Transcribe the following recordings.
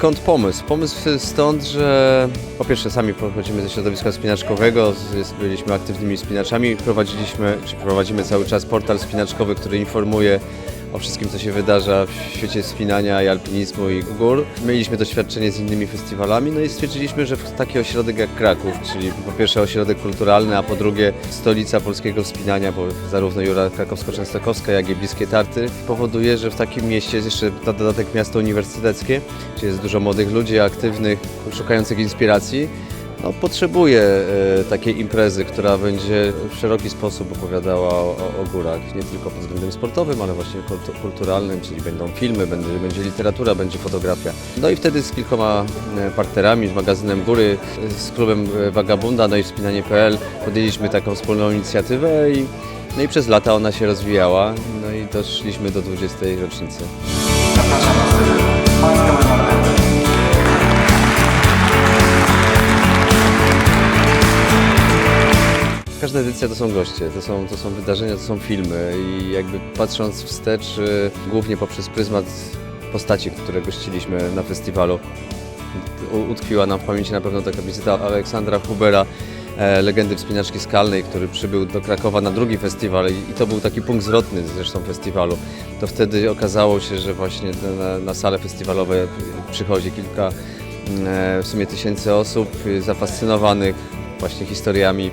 Skąd pomysł? Pomysł stąd, że po pierwsze sami pochodzimy ze środowiska spinaczkowego, byliśmy aktywnymi spinaczami, prowadziliśmy, czy prowadzimy cały czas portal spinaczkowy, który informuje o wszystkim, co się wydarza w świecie spinania i alpinizmu i gór. Mieliśmy doświadczenie z innymi festiwalami, no i stwierdziliśmy, że taki ośrodek jak Kraków, czyli po pierwsze ośrodek kulturalny, a po drugie stolica polskiego spinania, bo zarówno Jura Krakowsko-Częstochowska, jak i bliskie Tarty, powoduje, że w takim mieście jest jeszcze na dodatek miasto uniwersyteckie, gdzie jest dużo młodych ludzi, aktywnych, szukających inspiracji. No, potrzebuje e, takiej imprezy, która będzie w szeroki sposób opowiadała o, o górach, nie tylko pod względem sportowym, ale właśnie kultu- kulturalnym, czyli będą filmy, będzie, będzie literatura, będzie fotografia. No i wtedy z kilkoma e, partnerami, z magazynem Góry, e, z klubem e, Vagabunda, no i wspinanie.pl podjęliśmy taką wspólną inicjatywę i, no i przez lata ona się rozwijała, no i doszliśmy do 20. rocznicy. Każda edycja to są goście, to są, to są wydarzenia, to są filmy i jakby patrząc wstecz, y, głównie poprzez pryzmat postaci, które gościliśmy na festiwalu, utkwiła nam w pamięci na pewno taka wizyta Aleksandra Hubera, e, legendy wspinaczki skalnej, który przybył do Krakowa na drugi festiwal i, to był taki punkt zwrotny zresztą festiwalu. To wtedy okazało się, że właśnie na, na sale festiwalowe przychodzi kilka e, w sumie tysięcy osób e, zafascynowanych właśnie historiami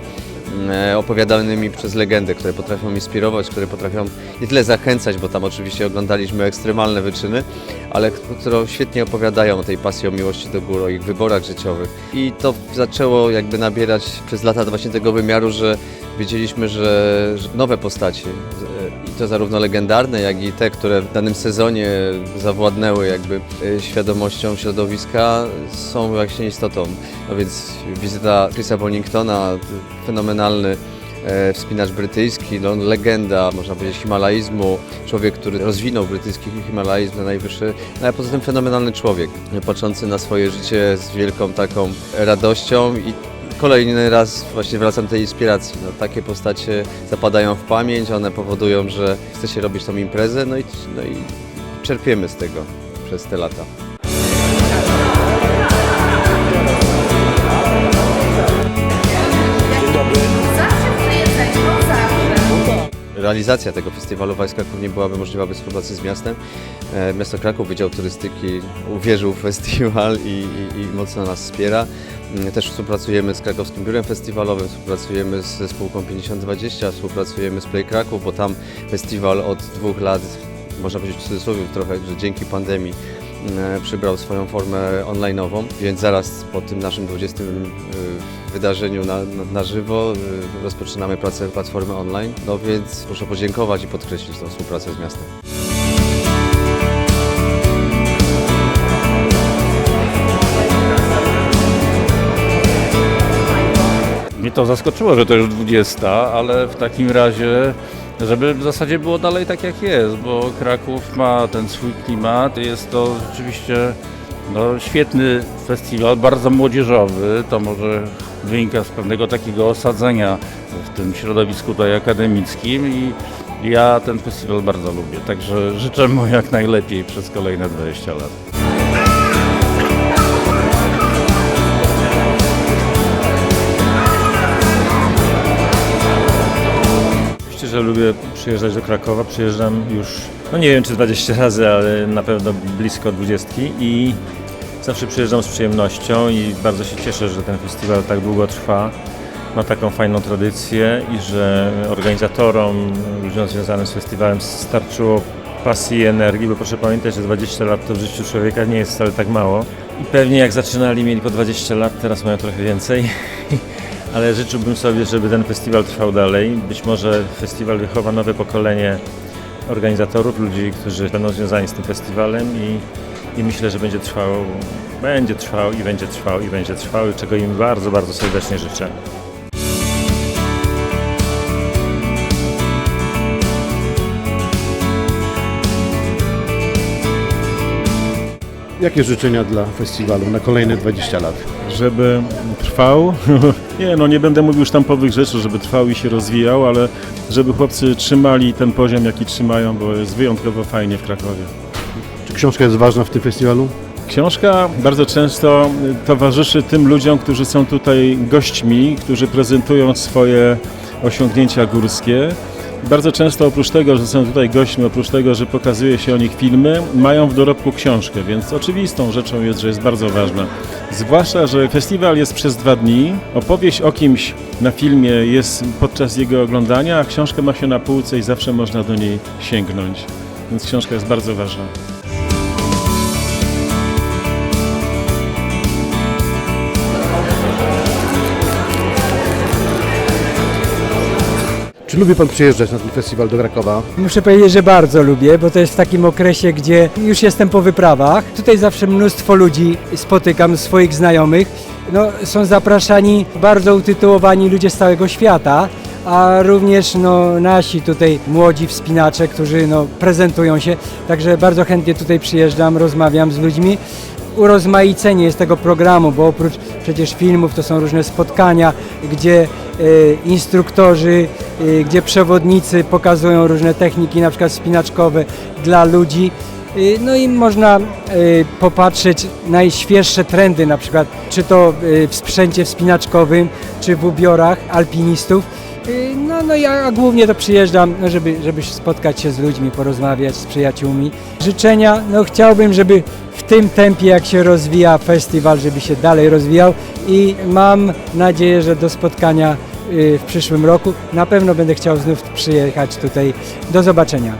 opowiadanymi przez legendy, które potrafią inspirować, które potrafią nie tyle zachęcać, bo tam oczywiście oglądaliśmy ekstremalne wyczyny, ale które świetnie opowiadają o tej pasji, o miłości do gór, o ich wyborach życiowych. I to zaczęło jakby nabierać przez lata właśnie tego wymiaru, że wiedzieliśmy, że, nowe postaci, e, i to zarówno legendarne, jak i te, które w danym sezonie zawładnęły jakby e, świadomością środowiska, są właśnie istotą. No więc wizyta Chrisa Boningtona, fenomenalny e, wspinacz brytyjski, no, legenda, można powiedzieć, himalaizmu, człowiek, który rozwinął brytyjski himalaizm na najwyższy, no a poza tym fenomenalny człowiek, patrzący na swoje życie z wielką taką radością i kolejny raz właśnie wracam do tej inspiracji. No, takie postacie zapadają w pamięć, one powodują, że chce się robić tą imprezę, no i, no i czerpiemy z tego przez te lata. No. Realizacja tego festiwalu Wajs Kraków nie byłaby możliwa bez współpracy z miastem. E, Miasto Kraków, Wydział Turystyki uwierzył w festiwal i, i, i mocno nas wspiera. Mm, Też współpracujemy z Krakowskim Biurem Festiwalowym, współpracujemy z spółką 5020, współpracujemy z Play Kraków, bo tam festiwal od dwóch lat, można powiedzieć w cudzysłowie trochę, że dzięki pandemii mm, przybrał swoją formę online'ową, więc zaraz po tym naszym 20 y, wydarzeniu na, na, żywo y, rozpoczynamy pracę platformy online, no więc muszę podziękować i podkreślić tę współpracę z miastem. To zaskoczyło, że to już 20, ale w takim razie, żeby w zasadzie było dalej tak jak jest, bo Kraków ma ten swój klimat. Jest to rzeczywiście no, świetny festiwal, bardzo młodzieżowy. To może wynika z pewnego takiego osadzenia w tym środowisku tutaj akademickim i ja ten festiwal bardzo lubię. Także życzę mu jak najlepiej przez kolejne 20 lat. Że lubię przyjeżdżać do Krakowa. Przyjeżdżam już, no nie wiem czy 20 razy, ale na pewno blisko 20 i zawsze przyjeżdżam z przyjemnością i bardzo się cieszę, że ten festiwal tak długo trwa. Ma taką fajną tradycję i że organizatorom, ludziom związanym z festiwalem starczyło pasji i energii, bo proszę pamiętać, że 20 lat to w życiu człowieka nie jest wcale tak mało. I pewnie jak zaczynali mieli po 20 lat, teraz mają trochę więcej. ale życzyłbym sobie, żeby ten festiwal trwał dalej. Być może festiwal wychowa nowe pokolenie organizatorów, ludzi, którzy będą związani z tym festiwalem i, i myślę, że będzie trwał, będzie trwał i będzie trwał i będzie trwał, czego im bardzo, bardzo serdecznie życzę. Jakie życzenia dla festiwalu na kolejne 20 lat? żeby trwał. nie, no nie będę mówił sztampowych rzeczy, żeby trwał i się rozwijał, ale żeby chłopcy trzymali ten poziom, jaki trzymają, bo jest wyjątkowo fajnie w Krakowie. Czy książka jest ważna w tym festiwalu? Książka bardzo często towarzyszy tym ludziom, którzy są tutaj gośćmi, którzy prezentują swoje osiągnięcia górskie. Bardzo często oprócz tego, że są tutaj gośćmi, oprócz tego, że pokazuje się o nich filmy, mają w dorobku książkę, więc oczywistą rzeczą jest, że jest bardzo ważna. Zwłaszcza, że festiwal jest przez dwa dni, opowieść o kimś na filmie jest podczas jego oglądania, a książkę ma się na półce i zawsze można do niej sięgnąć. Więc książka jest bardzo ważna. Czy lubi Pan przyjeżdżać na ten festiwal do Krakowa? Muszę powiedzieć, że bardzo lubię, bo to jest w takim okresie, gdzie już jestem po wyprawach. Tutaj zawsze mnóstwo ludzi spotykam, swoich znajomych. No, są zapraszani bardzo utytułowani ludzie z całego świata, a również no, nasi tutaj młodzi wspinacze, którzy no, prezentują się. Także bardzo chętnie tutaj przyjeżdżam, rozmawiam z ludźmi. Urozmaicenie jest tego programu, bo oprócz przecież filmów to są różne spotkania, gdzie e, instruktorzy, gdzie przewodnicy pokazują różne techniki, na przykład spinaczkowe dla ludzi. E, No i można e, popatrzeć najświeższe trendy, na przykład czy to w sprzęcie wspinaczkowym, czy w ubiorach alpinistów. No, no ja głównie to przyjeżdżam, no żeby, żeby spotkać się z ludźmi, porozmawiać z przyjaciółmi. Życzenia, no chciałbym, żeby w tym tempie, jak się rozwija festiwal, żeby się dalej rozwijał i mam nadzieję, że do spotkania y, w przyszłym roku. Na pewno będę chciał znów przyjechać tutaj. Do zobaczenia.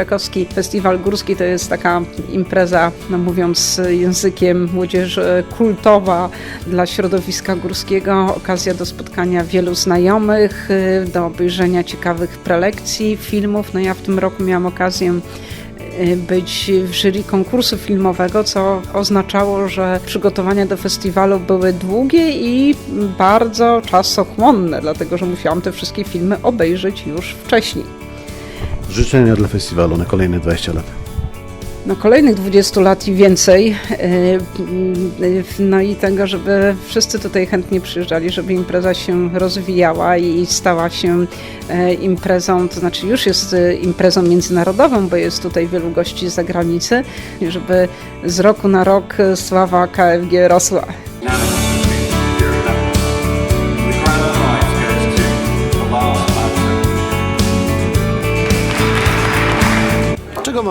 Krakowski Festiwal Górski to jest taka impreza, no mówiąc językiem młodzieży, kultowa dla środowiska górskiego. Okazja do spotkania wielu znajomych, y, do obejrzenia ciekawych prelekcji, filmów. No ja w tym roku miałam okazję y, być w jury konkursu filmowego, co oznaczało, że przygotowania do festiwalu były długie i bardzo czasochłonne, dlatego że musiałam te wszystkie filmy obejrzeć już wcześniej. Życzenia dla festiwalu na kolejne 20 lat. No, kolejnych 20 lat i więcej. yy, No i tego, żeby wszyscy tutaj chętnie przyjeżdżali, żeby impreza się rozwijała i stała się e, imprezą, to znaczy już jest e, imprezą międzynarodową, bo jest tutaj wielu gości z zagranicy, żeby z roku na rok e, sława KFG rosła.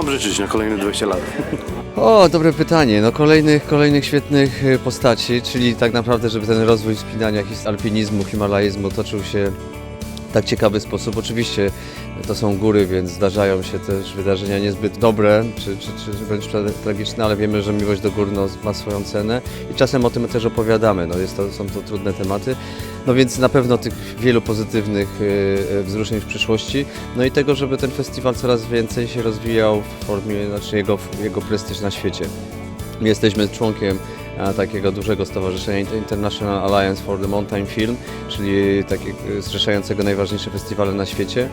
Mam życzyć na kolejne 20 lat? O, dobre pytanie. No kolejnych, kolejnych świetnych y, postaci, czyli tak naprawdę, żeby ten rozwój wspinania alpinizmu, himalaizmu toczył się w tak ciekawy sposób. Oczywiście to są góry, więc zdarzają się też wydarzenia niezbyt dobre, czy, czy, czy wręcz tra- tragiczne, ale wiemy, że miłość do gór no, ma swoją cenę i czasem o tym też opowiadamy. No, jest to, są to trudne tematy. No więc na pewno tych wielu pozytywnych y, y, wzruszeń w przyszłości. No i tego, żeby ten festiwal coraz więcej się rozwijał w formie, znaczy jego, jego prestiż na świecie. My Jesteśmy członkiem takiego dużego stowarzyszenia Inter- International Alliance for the Mountain Film, czyli takiego e, zrzeszającego najważniejsze festiwale na świecie.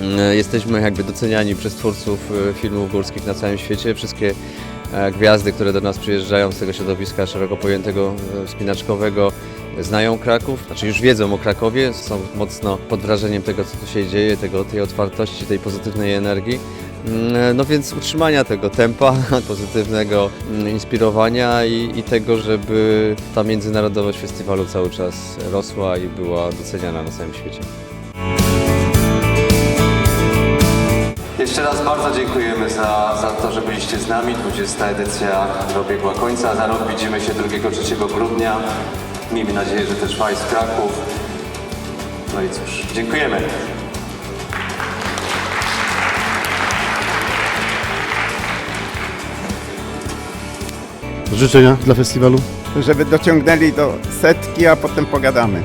Mm, Jesteśmy jakby doceniani przez twórców e, filmów górskich na całym świecie. Wszystkie e, gwiazdy, które do nas przyjeżdżają z tego środowiska szeroko pojętego e, wspinaczkowego, znają Kraków, znaczy już wiedzą o Krakowie, są mocno pod wrażeniem tego, co tu się dzieje, tego, tej otwartości, tej pozytywnej energii. Mm, No więc utrzymania tego tempa pozytywnego, mm, inspirowania i, i tego, żeby ta międzynarodowość festiwalu cały czas rosła i była doceniana na całym świecie. Jeszcze raz bardzo dziękujemy za, za to, że byliście z nami. 20. edycja dobiegła końca. Za rok widzimy się 2-3 grudnia. Miejmy nadzieję, że też Wajs Kraków. No i cóż, dziękujemy. Życzenia dla festiwalu? żeby dociągnęli do setki, a potem pogadamy.